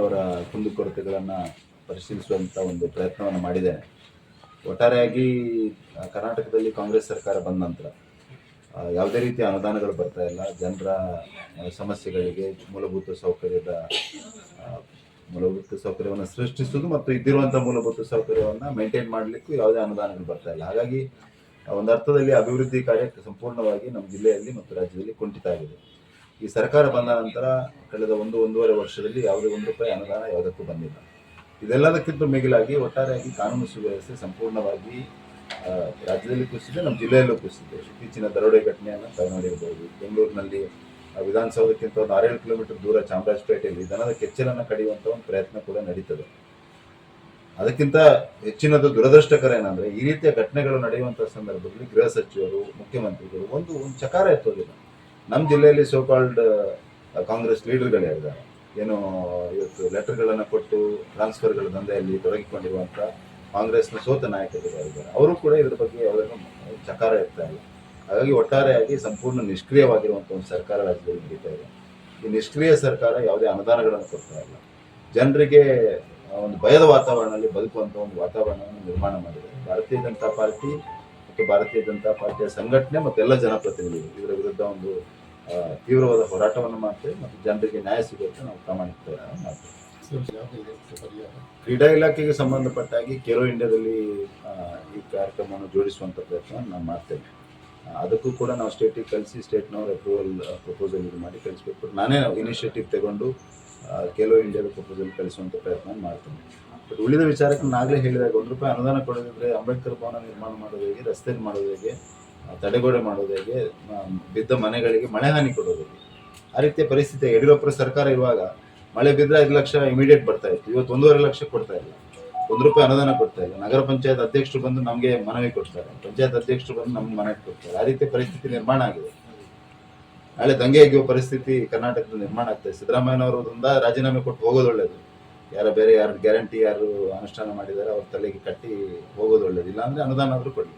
ಅವರ ಕುಂದುಕೊರತೆಗಳನ್ನು ಪರಿಶೀಲಿಸುವಂಥ ಒಂದು ಪ್ರಯತ್ನವನ್ನು ಮಾಡಿದೆ. ಒಟ್ಟಾರೆಯಾಗಿ ಕರ್ನಾಟಕದಲ್ಲಿ ಕಾಂಗ್ರೆಸ್ ಸರ್ಕಾರ ಬಂದ ನಂತರ ಯಾವುದೇ ರೀತಿಯ ಅನುದಾನಗಳು ಬರ್ತಾ ಇಲ್ಲ. ಜನರ ಸಮಸ್ಯೆಗಳಿಗೆ ಮೂಲಭೂತ ಸೌಕರ್ಯದ ಮೂಲಭೂತ ಸೌಕರ್ಯವನ್ನು ಸೃಷ್ಟಿಸುವುದು ಮತ್ತು ಇದ್ದಿರುವಂಥ ಮೂಲಭೂತ ಸೌಕರ್ಯವನ್ನು ಮೇಂಟೈನ್ ಮಾಡಲಿಕ್ಕೂ ಯಾವುದೇ ಅನುದಾನಗಳು ಬರ್ತಾ ಇಲ್ಲ. ಹಾಗಾಗಿ ಒಂದು ಅರ್ಥದಲ್ಲಿ ಅಭಿವೃದ್ಧಿ ಕಾರ್ಯ ಸಂಪೂರ್ಣವಾಗಿ ನಮ್ಮ ಜಿಲ್ಲೆಯಲ್ಲಿ ಮತ್ತು ರಾಜ್ಯದಲ್ಲಿ ಕುಂಠಿತ ಆಗಿದೆ. ಈ ಸರ್ಕಾರ ಬಂದ ನಂತರ ಕಳೆದ ಒಂದು ಒಂದೂವರೆ ವರ್ಷದಲ್ಲಿ ಯಾವುದೇ ಒಂದು ರೂಪಾಯಿ ಅನುದಾನ ಯಾವುದಕ್ಕೂ ಬಂದಿಲ್ಲ. ಇದೆಲ್ಲದಕ್ಕಿಂತ ಮಿಗಿಲಾಗಿ ಒಟ್ಟಾರೆಯಾಗಿ ಕಾನೂನು ಸುವ್ಯವಸ್ಥೆ ಸಂಪೂರ್ಣವಾಗಿ ರಾಜ್ಯದಲ್ಲಿ ಕುಸಿದೆ ನಮ್ಮ ಜಿಲ್ಲೆಯಲ್ಲೂ ಕುಸಿದೆ ಇತ್ತೀಚಿನ ದರೋಡೆ ಘಟನೆಯನ್ನು ತಾವು ನೋಡಿರ್ಬೋದು. ಬೆಂಗಳೂರಿನಲ್ಲಿ ವಿಧಾನಸೌಧಕ್ಕಿಂತ ಒಂದು ಆರೇಳು ಕಿಲೋಮೀಟರ್ ದೂರ ಚಾಮರಾಜಪೇಟೆಯಲ್ಲಿ ದನದ ಕೆಚ್ಚಲನ್ನು ಕಡಿಯುವಂಥ ಒಂದು ಪ್ರಯತ್ನ ಕೂಡ ನಡೀತದೆ. ಅದಕ್ಕಿಂತ ಹೆಚ್ಚಿನದು ದುರದೃಷ್ಟಕರ ಏನಂದ್ರೆ, ಈ ರೀತಿಯ ಘಟನೆಗಳು ನಡೆಯುವಂಥ ಸಂದರ್ಭದಲ್ಲಿ ಗೃಹ ಸಚಿವರು, ಮುಖ್ಯಮಂತ್ರಿಗಳು ಒಂದು ಒಂದು ಚಕಾರ ಎತ್ತೋದಿಲ್ಲ. ನಮ್ಮ ಜಿಲ್ಲೆಯಲ್ಲಿ ಸೋ ಕಾಲ್ಡ್ ಕಾಂಗ್ರೆಸ್ ಲೀಡರ್ಗಳೇ ಇದ್ದಾರೆ. ಏನು ಇವತ್ತು ಲೆಟರ್ಗಳನ್ನು ಕೊಟ್ಟು ಟ್ರಾನ್ಸ್ಫರ್ಗಳ ದಂಧೆಯಲ್ಲಿ ತೊಡಗಿಕೊಂಡಿರುವಂಥ ಕಾಂಗ್ರೆಸ್ನ ಸೋತ ನಾಯಕರು ಇದ್ದಾರೆ. ಅವರು ಕೂಡ ಇದ್ರ ಬಗ್ಗೆ ಯಾವುದೇ ಚಕಾರ ಇರ್ತಾ ಇಲ್ಲ. ಹಾಗಾಗಿ ಒಟ್ಟಾರೆಯಾಗಿ ಸಂಪೂರ್ಣ ನಿಷ್ಕ್ರಿಯವಾಗಿರುವಂಥ ಒಂದು ಸರ್ಕಾರ ರಾಜ್ಯದಲ್ಲಿ ನಡೀತಾ ಇದೆ. ಈ ನಿಷ್ಕ್ರಿಯ ಸರ್ಕಾರ ಯಾವುದೇ ಅನುದಾನಗಳನ್ನು ಕೊಡ್ತಾ ಇಲ್ಲ. ಜನರಿಗೆ ಒಂದು ಭಯದ ವಾತಾವರಣದಲ್ಲಿ ಬದುಕುವಂಥ ಒಂದು ವಾತಾವರಣವನ್ನು ನಿರ್ಮಾಣ ಮಾಡಿದೆ ಭಾರತೀಯ ಜನತಾ ಪಾರ್ಟಿ ಮತ್ತು ಭಾರತೀಯ ಜನತಾ ಪಾರ್ಟಿಯ ಸಂಘಟನೆ ಮತ್ತು ಎಲ್ಲ ಜನಪ್ರತಿನಿಧಿಗಳು ಇದರ ವಿರುದ್ಧ ಒಂದು ತೀವ್ರವಾದ ಹೋರಾಟವನ್ನು ಮಾಡ್ತೇವೆ ಮತ್ತು ಜನರಿಗೆ ನ್ಯಾಯ ಸಿಗುತ್ತೆ ನಾವು ಪ್ರಾಮಾಣಿಕತೆಯನ್ನು ಮಾಡ್ತೇವೆ. ಕ್ರೀಡಾ ಇಲಾಖೆಗೆ ಸಂಬಂಧಪಟ್ಟಾಗಿ ಖೇಲೋ ಇಂಡಿಯಾದಲ್ಲಿ ಈ ಕಾರ್ಯಕ್ರಮವನ್ನು ಜೋಡಿಸುವಂಥ ಪ್ರಯತ್ನವನ್ನು ನಾವು ಮಾಡ್ತೇವೆ. ಅದಕ್ಕೂ ಕೂಡ ನಾವು ಸ್ಟೇಟಿಗೆ ಕಳಿಸಿ ಸ್ಟೇಟ್ನವ್ರ ಅಪ್ರೂವಲ್ ಪ್ರಪೋಸಲ್ ಇದು ಮಾಡಿ ಕಳಿಸ್ಬೇಕು. ನಾನೇ ಇನಿಷಿಯೇಟಿವ್ ತಗೊಂಡು ಕೆಲೋ ಇಂಡಿಯಾದ ಪ್ರಪೋಸಲ್ ಕಳಿಸುವಂಥ ಪ್ರಯತ್ನ ಮಾಡ್ತೇನೆ. ಬಟ್ ಉಳಿದ ವಿಚಾರಕ್ಕೆ ನಾಗಲೇ ಹೇಳಿದಾಗ ಒಂದು ರೂಪಾಯಿ ಅನುದಾನ ಕೊಡೋದಿದ್ರೆ ಅಂಬೇಡ್ಕರ್ ಭವನ ನಿರ್ಮಾಣ ಮಾಡೋದು ಹೇಗೆ ರಸ್ತೆ ಮಾಡೋದು ಹೇಗೆ ತಡೆಗೋಡೆ ಮಾಡೋದು ಹೇಗೆ ಬಿದ್ದ ಮನೆಗಳಿಗೆ ಮಳೆ ಹಾನಿ ಕೊಡೋದು ಆ ರೀತಿಯ ಪರಿಸ್ಥಿತಿ ಯಡಿಯೂರಪ್ಪರ ಸರ್ಕಾರ ಇರುವಾಗ ಮಳೆ ಬಿದ್ದರೆ ಐದು ಲಕ್ಷ ಇಮಿಡಿಯೇಟ್ ಬರ್ತಾ ಇತ್ತು. ಇವತ್ತು ಒಂದೂವರೆ ಲಕ್ಷ ಕೊಡ್ತಾ ಇಲ್ಲ. ಒಂದು ರೂಪಾಯಿ ಅನುದಾನ ಕೊಡ್ತಾ ಇಲ್ಲ. ನಗರ ಪಂಚಾಯತ್ ಅಧ್ಯಕ್ಷರು ಬಂದು ನಮಗೆ ಮನವಿ ಕೊಡ್ತಾರೆ. ಪಂಚಾಯತ್ ಅಧ್ಯಕ್ಷರು ಬಂದು ನಮ್ಗೆ ಮನವಿ ಕೊಡ್ತಾರೆ. ಆ ರೀತಿಯ ಪರಿಸ್ಥಿತಿ ನಿರ್ಮಾಣ ಆಗಿದೆ. ನಾಳೆ ದಂಗೆ ಆಗಿರುವ ಪರಿಸ್ಥಿತಿ ಕರ್ನಾಟಕದಲ್ಲಿ ನಿರ್ಮಾಣ ಆಗ್ತದೆ ಸಿದ್ದರಾಮಯ್ಯನವರು ಒಂದ ರಾಜೀನಾಮೆ ಕೊಟ್ಟು ಹೋಗೋದು ಒಳ್ಳೇದು. ಯಾರ ಬೇರೆ ಯಾರು ಗ್ಯಾರಂಟಿ ಯಾರು ಅನುಷ್ಠಾನ ಮಾಡಿದ್ದಾರೆ ಅವ್ರ ತಲೆಗೆ ಕಟ್ಟಿ ಹೋಗೋದು ಒಳ್ಳೇದು. ಇಲ್ಲಾಂದ್ರೆ ಅನುದಾನ ಆದರೂ ಕೊಡಲಿ